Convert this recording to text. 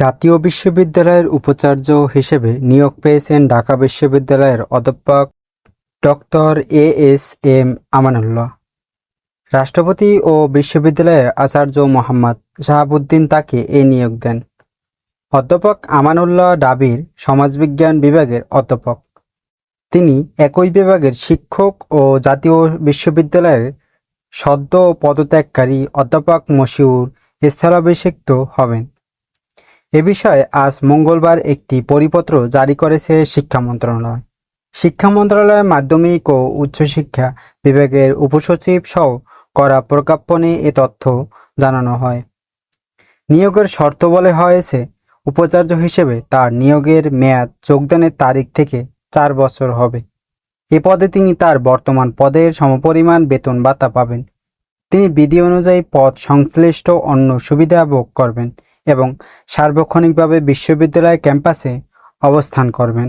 জাতীয় বিশ্ববিদ্যালয়ের উপাচার্য হিসেবে নিয়োগ পেয়েছেন ঢাকা বিশ্ববিদ্যালয়ের অধ্যাপক doctor A S M Amanullah. রাষ্ট্রপতি ও বিশ্ববিদ্যালয়ের আচার্য মোহাম্মদ শাহাবুদ্দিন তাকে এ নিয়োগ দেন। অধ্যাপক আমানুল্লাহ ডাবির সমাজবিজ্ঞান বিভাগের অধ্যাপক। তিনি একই বিভাগের শিক্ষক ও জাতীয় বিশ্ববিদ্যালয়ের সদ্য পদত্যাগকারী অধ্যাপক মশিউর স্থলাভিষিক্ত হবেন। এ বিষয়ে আজ মঙ্গলবার একটি পরিপত্র জারি করেছে শিক্ষা মন্ত্রণালয়। শিক্ষা মন্ত্রণালয়ের মাধ্যমিক ও উচ্চশিক্ষা বিভাগের উপসচিব সহ করা প্রজ্ঞাপনে এ তথ্য জানানো হয়। নিয়োগের শর্ত বলে হয়েছে, উপাচার্য হিসেবে তার নিয়োগের মেয়াদ যোগদানের তারিখ থেকে চার বছর হবে। এ পদে তিনি তার বর্তমান পদের সমপরিমাণ বেতন ভাতা পাবেন। তিনি বিধি অনুযায়ী পদ সংশ্লিষ্ট অন্য সুবিধা ভোগ করবেন। এবং সার্বক্ষণিকভাবে বিশ্ববিদ্যালয় ক্যাম্পাসে অবস্থান করবেন।